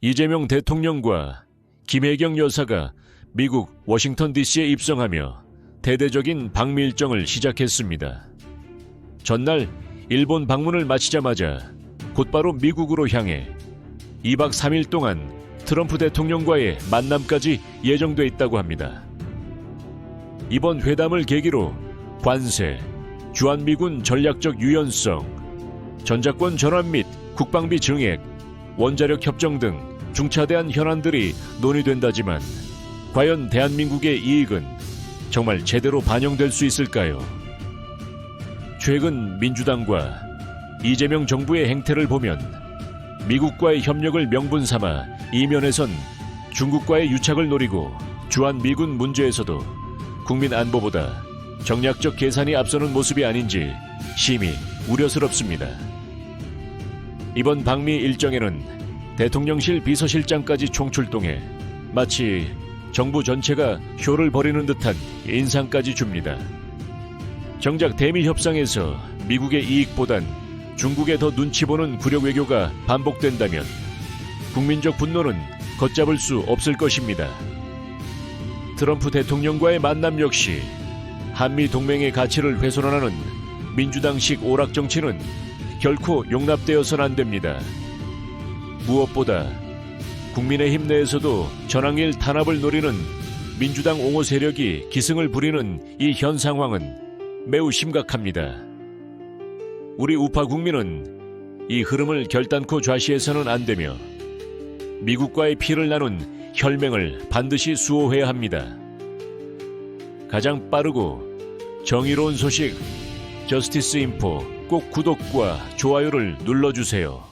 이재명 대통령과 김혜경 여사가 미국 워싱턴 DC에 입성하며 대대적인 방미 일정을 시작했습니다. 전날 일본 방문을 마치자마자 곧바로 미국으로 향해 2박 3일 동안 트럼프 대통령과의 만남까지 예정돼 있다고 합니다. 이번 회담을 계기로 관세, 주한미군 전략적 유연성, 전자권 전환 및 국방비 증액, 원자력 협정 등 중차대한 현안들이 논의된다지만 과연 대한민국의 이익은 정말 제대로 반영될 수 있을까요? 최근 민주당과 이재명 정부의 행태를 보면 미국과의 협력을 명분 삼아 이면에선 중국과의 유착을 노리고 주한 미군 문제에서도 국민 안보보다 정략적 계산이 앞서는 모습이 아닌지 심히 우려스럽습니다. 이번 방미 일정에는 대통령실 비서실장까지 총출동해 마치 정부 전체가 쇼를 벌이는 듯한 인상까지 줍니다. 정작 대미 협상에서 미국의 이익보단 중국에 더 눈치 보는 구력 외교가 반복된다면 국민적 분노는 걷잡을 수 없을 것입니다. 트럼프 대통령과의 만남 역시 한미 동맹의 가치를 훼손하는 민주당식 오락 정치는 결코 용납되어선 안 됩니다. 무엇보다 국민의힘 내에서도 전황일 탄압을 노리는 민주당 옹호 세력이 기승을 부리는 이 현 상황은 매우 심각합니다. 우리 우파 국민은 이 흐름을 결단코 좌시해서는 안 되며 미국과의 피를 나눈 혈맹을 반드시 수호해야 합니다. 가장 빠르고 정의로운 소식 저스티스 인포 꼭 구독과 좋아요를 눌러주세요.